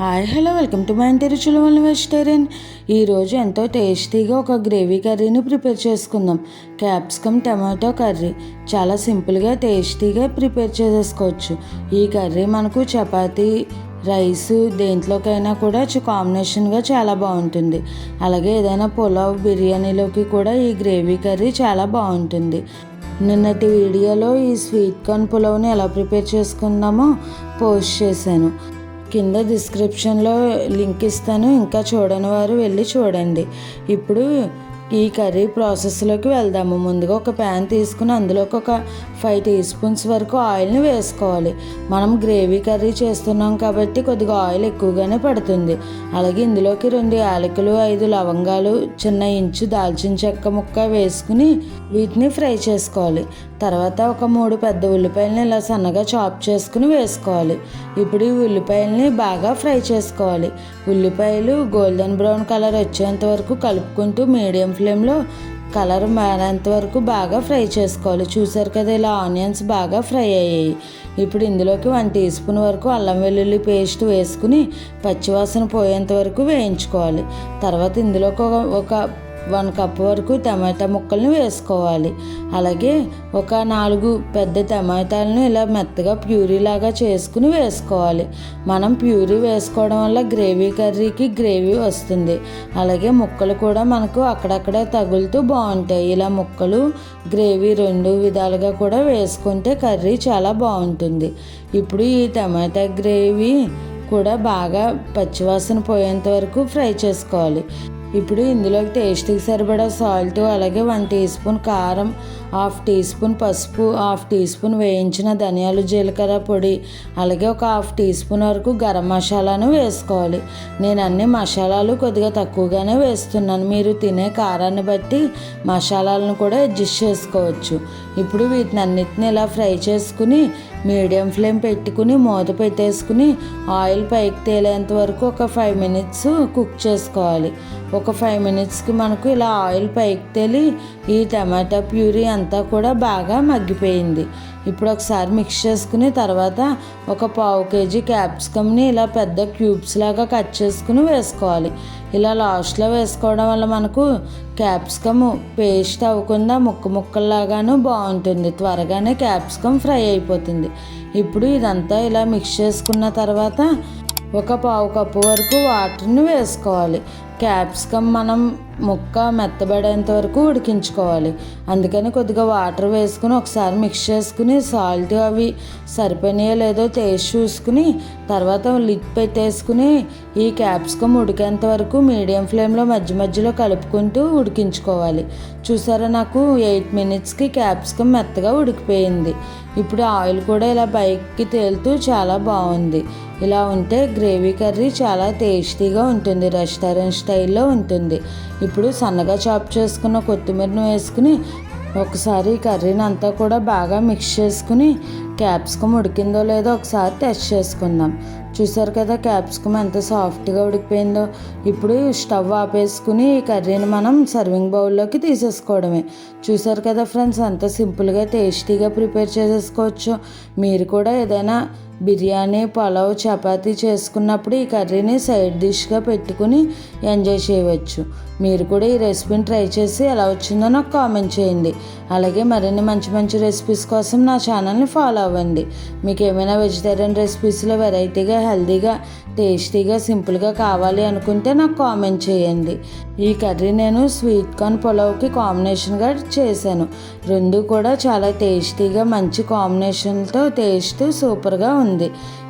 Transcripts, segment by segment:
Hi hello welcome to my ఇంటి రుచుల వల్ల వెజిటేరియన్ ఈరోజు ఎంతో టేస్టీగా ఒక గ్రేవీ కర్రీని ప్రిపేర్ చేసుకుందాం. Capsicum tomato curry. చాలా సింపుల్గా టేస్టీగా ప్రిపేర్ చేసేసుకోవచ్చు. ఈ కర్రీ మనకు చపాతీ రైస్ దేంట్లోకైనా కూడా కాంబినేషన్గా చాలా బాగుంటుంది. అలాగే ఏదైనా పులావ్ బిర్యానీలోకి కూడా ఈ గ్రేవీ కర్రీ చాలా బాగుంటుంది. నిన్నటి వీడియోలో ఈ స్వీట్ కార్న్ పులావ్ని ఎలా ప్రిపేర్ చేసుకుందామో పోస్ట్ చేశాను. కింద డిస్క్రిప్షన్లో లింక్ ఇస్తాను. ఇంకా చూడని వారు వెళ్ళి చూడండి. ఇప్పుడు ఈ కర్రీ ప్రాసెస్లోకి వెళ్దాము. ముందుగా ఒక ప్యాన్ తీసుకుని అందులోకి ఒక ఫైవ్ టీ స్పూన్స్ వరకు ఆయిల్ని వేసుకోవాలి. మనం గ్రేవీ కర్రీ చేస్తున్నాం కాబట్టి కొద్దిగా ఆయిల్ ఎక్కువగానే పడుతుంది. అలాగే ఇందులోకి రెండు యాలకులు ఐదు లవంగాలు చిన్న ఇంచు దాల్చిన చెక్క ముక్క వేసుకుని వీటిని ఫ్రై చేసుకోవాలి. తర్వాత ఒక మూడు పెద్ద ఉల్లిపాయలని ఇలా సన్నగా చాప్ చేసుకుని వేసుకోవాలి. ఇప్పుడు ఈ ఉల్లిపాయలని బాగా ఫ్రై చేసుకోవాలి. ఉల్లిపాయలు గోల్డెన్ బ్రౌన్ కలర్ వచ్చేంత వరకు కలుపుకుంటూ మీడియం ఫ్లేమ్లో కలర్ మారేంత వరకు బాగా ఫ్రై చేసుకోవాలి. చూసారు కదా ఇలా ఆనియన్స్ బాగా ఫ్రై అయ్యాయి. ఇప్పుడు ఇందులోకి వన్ టీ స్పూన్ వరకు అల్లం వెల్లుల్లి పేస్ట్ వేసుకుని పచ్చివాసన పోయేంత వరకు వేయించుకోవాలి. తర్వాత ఇందులోకి ఒక వన్ కప్ వరకు టమాటా ముక్కలను వేసుకోవాలి. అలాగే ఒక నాలుగు పెద్ద టమాటాలను ఇలా మెత్తగా ప్యూరీ లాగా చేసుకుని వేసుకోవాలి. మనం ప్యూరీ వేసుకోవడం వల్ల గ్రేవీ కర్రీకి గ్రేవీ వస్తుంది. అలాగే ముక్కలు కూడా మనకు అక్కడక్కడ తగులుతూ బాగుంటాయి. ఇలా ముక్కలు గ్రేవీ రెండు విధాలుగా కూడా వేసుకుంటే కర్రీ చాలా బాగుంటుంది. ఇప్పుడు ఈ టమాటా గ్రేవీ కూడా బాగా పచ్చివాసన పోయేంత వరకు ఫ్రై చేసుకోవాలి. ఇప్పుడు ఇందులోకి టేస్ట్కి సరిపడా సాల్ట్ అలాగే వన్ టీ స్పూన్ కారం హాఫ్ టీ స్పూన్ పసుపు హాఫ్ టీ స్పూన్ వేయించిన ధనియాలు జీలకర్ర పొడి అలాగే ఒక హాఫ్ టీ స్పూన్ వరకు గరం మసాలాను వేసుకోవాలి. నేను అన్ని మసాలాలు కొద్దిగా తక్కువగానే వేస్తున్నాను. మీరు తినే కారాన్ని బట్టి మసాలాలను కూడా అడ్జస్ట్ చేసుకోవచ్చు. ఇప్పుడు వీటిని అన్నిటిని ఇలా ఫ్రై చేసుకుని మీడియం ఫ్లేమ్ పెట్టుకుని మూత పెట్టేసుకుని ఆయిల్ పైకి తేలేంత వరకు ఒక ఫైవ్ మినిట్స్ కుక్ చేసుకోవాలి. ఒక ఫైవ్ మినిట్స్కి మనకు ఇలా ఆయిల్ పైకి తెలి ఈ టమాటా ప్యూరీ అంతా కూడా బాగా మగ్గిపోయింది. ఇప్పుడు ఒకసారి మిక్స్ చేసుకుని తర్వాత ఒక పావు కేజీ క్యాప్సికమ్ని ఇలా పెద్ద క్యూబ్స్ లాగా కట్ చేసుకుని వేసుకోవాలి. ఇలా లాస్ట్లో వేసుకోవడం వల్ల మనకు క్యాప్సికమ్ పేస్ట్ అవ్వకుండా ముక్క ముక్కల్లాగాను బాగుంటుంది. త్వరగానే క్యాప్సికమ్ ఫ్రై అయిపోతుంది. ఇప్పుడు ఇదంతా ఇలా మిక్స్ చేసుకున్న తర్వాత ఒక పావు కప్పు వరకు వాటర్ని వేసుకోవాలి. క్యాప్సికమ్ మనం ముక్క మెత్తబడేంత వరకు ఉడికించుకోవాలి. అందుకని కొద్దిగా వాటర్ వేసుకుని ఒకసారి మిక్స్ చేసుకుని సాల్ట్ అవి సరిపోయినాయో లేదో టేస్ట్ చూసుకుని తర్వాత లిడ్ పెట్టేసుకుని ఈ క్యాప్సికమ్ ఉడికేంత వరకు మీడియం ఫ్లేమ్లో మధ్య మధ్యలో కలుపుకుంటూ ఉడికించుకోవాలి. చూసారా నాకు ఎయిట్ మినిట్స్కి క్యాప్సికమ్ మెత్తగా ఉడికిపోయింది. ఇప్పుడు ఆయిల్ కూడా ఇలా పైకి తేలుతూ చాలా బాగుంది. ఇలా ఉంటే గ్రేవీ కర్రీ చాలా టేస్టీగా ఉంటుంది రెస్టారెంట్ స్టైల్లో ఉంటుంది. ఇప్పుడు సన్నగా చాప్ చేసుకున్న కొత్తిమీరను వేసుకుని ఒకసారి కర్రీని అంతా కూడా బాగా మిక్స్ చేసుకుని క్యాప్సికమ్ ఉడికిందో లేదో ఒకసారి టెస్ట్ చేసుకుందాం. చూసారు కదా క్యాప్సికమ్ ఎంత సాఫ్ట్గా ఉడికిపోయిందో. ఇప్పుడు స్టవ్ ఆపేసుకుని ఈ కర్రీని మనం సర్వింగ్ బౌల్లోకి తీసేసుకోవడమే. చూసారు కదా ఫ్రెండ్స్ అంత సింపుల్గా టేస్టీగా ప్రిపేర్ చేసేసుకోవచ్చు. మీరు కూడా ఏదైనా బిర్యానీ పలావ్ చపాతీ చేసుకున్నప్పుడు ఈ కర్రీని సైడ్ డిష్గా పెట్టుకుని ఎంజాయ్ చేయవచ్చు. మీరు కూడా ఈ రెసిపీని ట్రై చేసి ఎలా వచ్చిందో నాకు కామెంట్ చేయండి. అలాగే మరిన్ని మంచి మంచి రెసిపీస్ కోసం నా ఛానల్ని ఫాలో అవ్వండి. మీకు ఏమైనా వెజిటేరియన్ రెసిపీస్లో వెరైటీగా హెల్తీగా టేస్టీగా సింపుల్గా కావాలి అనుకుంటే నాకు కామెంట్ చేయండి. ఈ కర్రీ నేను స్వీట్ కార్న్ పులావ్కి కాంబినేషన్గా చేశాను. రెండు కూడా చాలా టేస్టీగా మంచి కాంబినేషన్తో టేస్ట్ సూపర్గా ఉంది.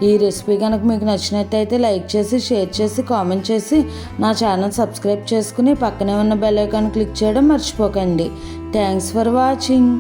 ఈ రెసిపీ కనుక మీకు నచ్చినట్టయితే లైక్ చేసి షేర్ చేసి కామెంట్ చేసి నా ఛానల్ సబ్స్క్రైబ్ చేసుకుని పక్కనే ఉన్న బెల్ ఐకాన్ క్లిక్ చేయడం మర్చిపోకండి. Thanks for watching